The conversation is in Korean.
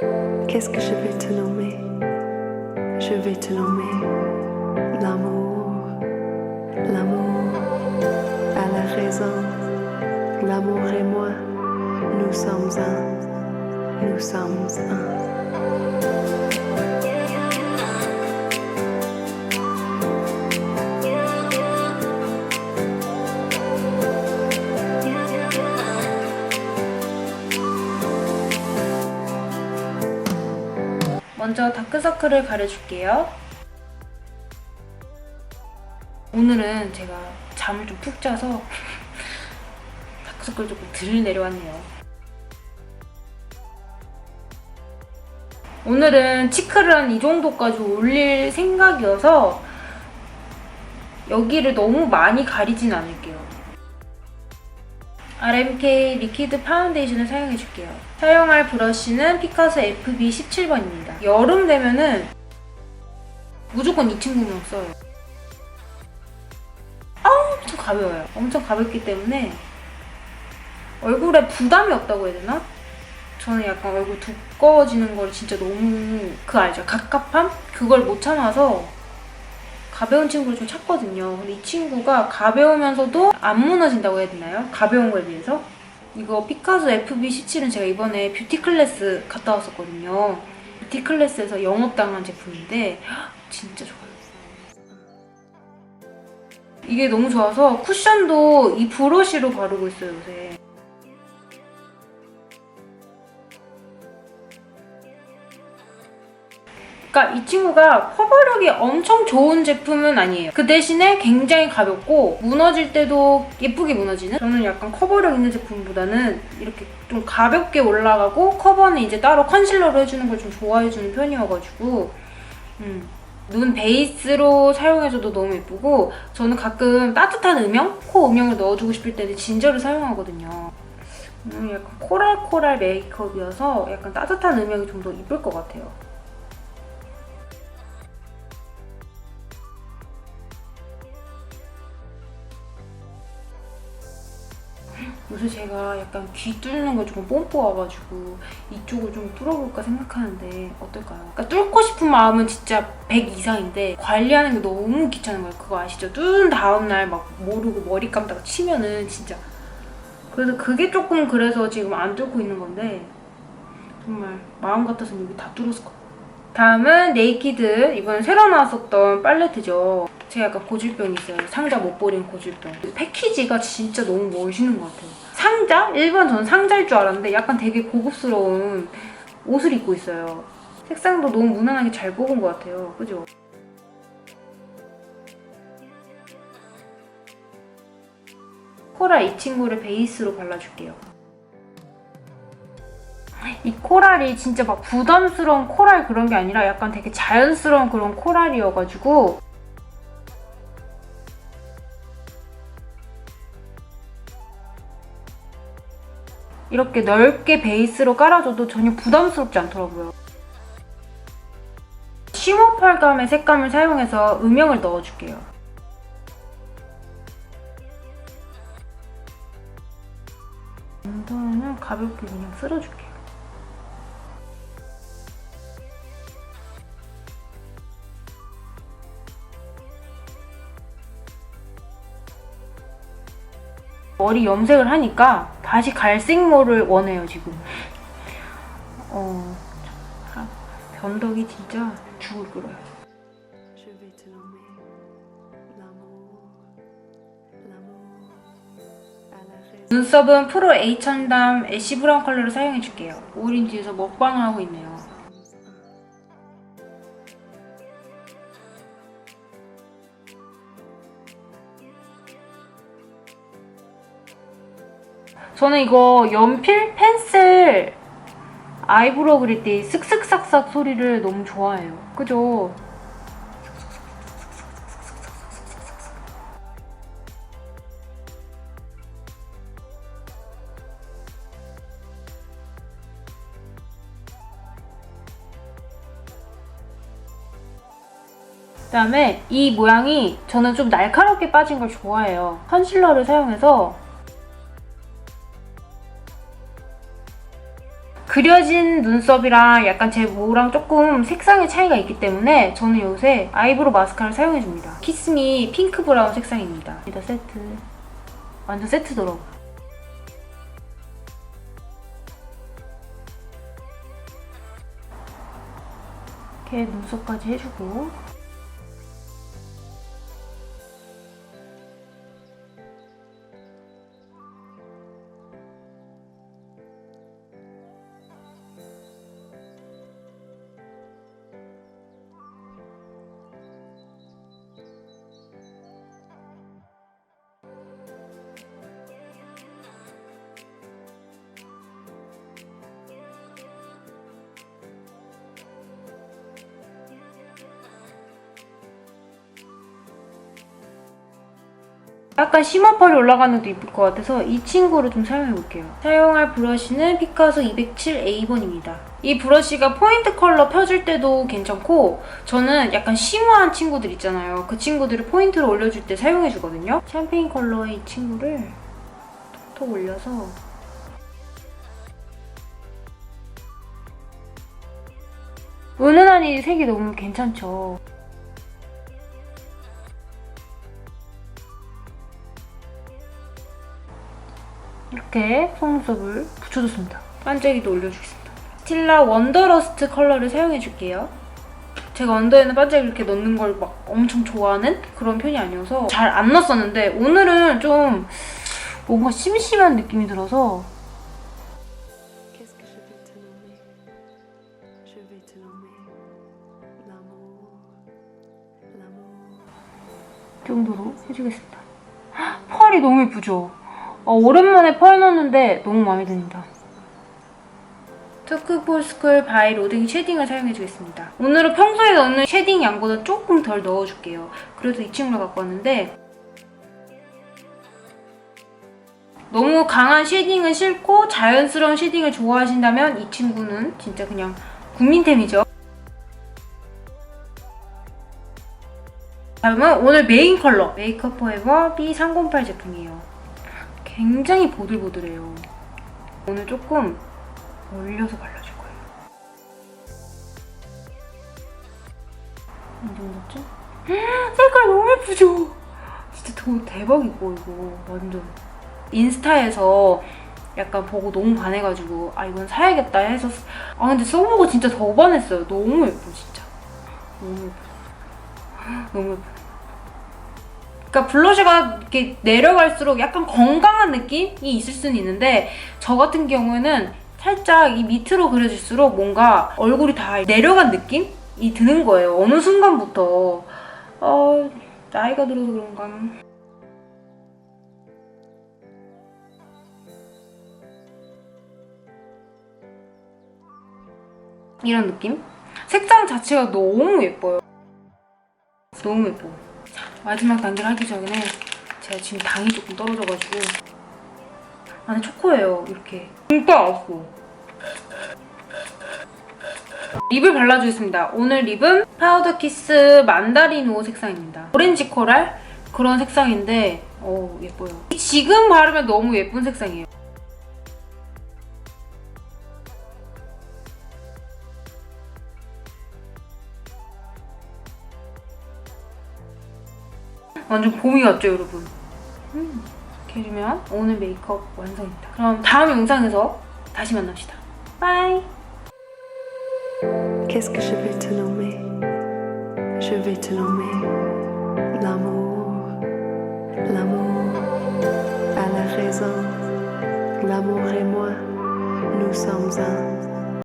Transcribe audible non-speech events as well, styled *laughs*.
Qu'est-ce que je vais te nommer? Je vais te nommer l'amour. L'amour a la raison. L'amour et moi, nous sommes un. Nous sommes un. 서클을 가려줄게요. 오늘은 제가 잠을 좀 푹 자서 *laughs* 다크서클 조금 들 내려왔네요. 오늘은 치크를 한 이 정도까지 올릴 생각이어서 여기를 너무 많이 가리진 않을게요. RMK 리퀴드 파운데이션을 사용해 줄게요. 사용할 브러쉬는 피카소 FB17번입니다. 여름 되면은 무조건 이 친구만 써요. 아우, 엄청 가벼워요. 엄청 가볍기 때문에 얼굴에 부담이 없다고 해야 되나? 저는 약간 얼굴 두꺼워지는 걸 진짜 너무 그 알죠? 갑갑함? 그걸 못 참아서 가벼운 친구를 좀 찾거든요. 근데 이 친구가 가벼우면서도 안 무너진다고 해야 되나요? 가벼운 거에 비해서? 이거 피카소 FB17은 제가 이번에 뷰티 클래스 갔다 왔었거든요. 뷰티 클래스에서 영업당한 제품인데 헉, 진짜 좋아요. 이게 너무 좋아서 쿠션도 이 브러쉬로 바르고 있어요, 요새. 그러니까 이 친구가 커버력이 엄청 좋은 제품은 아니에요. 그 대신에 굉장히 가볍고 무너질 때도 예쁘게 무너지는? 저는 약간 커버력 있는 제품보다는 이렇게 좀 가볍게 올라가고 커버는 이제 따로 컨실러로 해주는 걸 좀 좋아해주는 편이어가지고 음. 눈 베이스로 사용해줘도 너무 예쁘고 저는 가끔 따뜻한 음영? 코 음영을 넣어주고 싶을 때는 진저를 사용하거든요. 음, 약간 코랄코랄 메이크업이어서 약간 따뜻한 음영이 좀 더 이쁠 것 같아요. 요새 제가 약간 귀 뚫는 거 조금 뽐뿌 와가지고 이쪽을 좀 뚫어볼까 생각하는데 어떨까요? 그러니까 뚫고 싶은 마음은 진짜 100 이상인데 관리하는 게 너무 귀찮은 거예요. 그거 아시죠? 뚫은 다음날 막 모르고 머리 감다가 치면은 진짜 그래서 그게 조금 그래서 지금 안 뚫고 있는 건데 정말 마음 같아서는 여기 다 뚫었을 것 같아요. 다음은 네이키드 이번 새로 나왔었던 팔레트죠. 제가 약간 고질병이 있어요. 상자 못 버린 고질병. 패키지가 진짜 너무 멋있는 것 같아요. 상자? 일본 전 상자일 줄 알았는데 약간 되게 고급스러운 옷을 입고 있어요. 색상도 너무 무난하게 잘 뽑은 것 같아요. 그죠? 코랄 이 친구를 베이스로 발라줄게요. 이 코랄이 진짜 막 부담스러운 코랄 그런 게 아니라 약간 되게 자연스러운 그런 코랄이어가지고 이렇게 넓게 베이스로 깔아줘도 전혀 부담스럽지 않더라고요. 쉬머 펄감의 색감을 사용해서 음영을 넣어줄게요. 엉덩이는 가볍게 그냥 쓸어줄게요. 머리 염색을 하니까 다시 갈색모를 원해요 지금. 어, 참, 변덕이 진짜 죽을 끓어요. 눈썹은 프로 H천담 애쉬 브라운 컬러를 사용해줄게요. 오린 뒤에서 먹방을 하고 있네요. 저는 이거 연필 펜슬 아이브로우 그릴 때 슥슥삭삭 소리를 너무 좋아해요. 그죠? 그 다음에 이 모양이 저는 좀 날카롭게 빠진 걸 좋아해요. 컨실러를 사용해서 그려진 눈썹이랑 약간 제 모랑 조금 색상의 차이가 있기 때문에 저는 요새 아이브로우 마스카라를 사용해줍니다. 키스미 핑크 브라운 색상입니다. 이다 세트. 완전 세트더라고요. 이렇게 눈썹까지 해주고 약간 심화펄이 올라가는 것도 이쁠 것 같아서 이 친구를 좀 사용해 볼게요. 사용할 브러쉬는 피카소 207A번입니다. 이 브러쉬가 포인트 컬러 펴줄 때도 괜찮고 저는 약간 심오한 친구들 있잖아요. 그 친구들을 포인트로 올려줄 때 사용해 주거든요. 샴페인 컬러의 이 친구를 톡톡 올려서 은은한 이 색이 너무 괜찮죠. 이렇게 속눈썹을 붙여줬습니다. 반짝이도 올려주겠습니다. 스틸라 원더러스트 컬러를 사용해줄게요. 제가 언더에는 반짝이 이렇게 넣는 걸 막 엄청 좋아하는 그런 편이 아니어서 잘 안 넣었었는데 오늘은 좀 뭔가 심심한 느낌이 들어서 정도로 해주겠습니다. 헉, 펄이 너무 예쁘죠? 어, 오랜만에 펄 넣었는데 너무 마음에 듭니다. 투크포스쿨 바이 로딩 쉐딩을 사용해주겠습니다. 오늘은 평소에 넣는 쉐딩 양보다 조금 덜 넣어줄게요. 그래도 이 친구를 갖고 왔는데 너무 강한 쉐딩은 싫고 자연스러운 쉐딩을 좋아하신다면 이 친구는 진짜 그냥 국민템이죠. 다음은 오늘 메인 컬러 메이크업 포에버 B308 제품이에요. 굉장히 보들보들해요. 오늘 조금 올려서 발라줄 거예요. 이 정도쯤? 색깔 너무 예쁘죠? 진짜 더 대박이고 이거 완전 인스타에서 약간 보고 너무 반해가지고 아 이건 사야겠다 해서 쓰- 아 근데 써보고 진짜 더 반했어요. 너무 예뻐 진짜. 너무 예뻐. 너무 예뻐. 그러니까 블러셔가 이렇게 내려갈수록 약간 건강한 느낌이 있을 수는 있는데 저 같은 경우에는 살짝 이 밑으로 그려질수록 뭔가 얼굴이 다 내려간 느낌이 드는 거예요. 어느 순간부터 어, 나이가 들어서 그런가. 이런 느낌? 색상 자체가 너무 예뻐요. 너무 예뻐. 자, 마지막 단계를 하기 전에 제가 지금 당이 조금 떨어져가지고 안에 초코예요, 이렇게. 진짜 왔어. 립을 발라주겠습니다. 오늘 립은 파우더 키스 만다리노 색상입니다. 오렌지 코랄 그런 색상인데 어 예뻐요. 지금 바르면 너무 예쁜 색상이에요. 완전 봄이 왔죠, 여러분? 음, 이렇게 해주면 오늘 메이크업 완성입니다. 그럼 다음 영상에서 다시 만납시다. 바이! Qu'est-ce que je vais te nommer Je vais te nommer l'amour, l'amour à la raison. L'amour et moi, nous sommes un.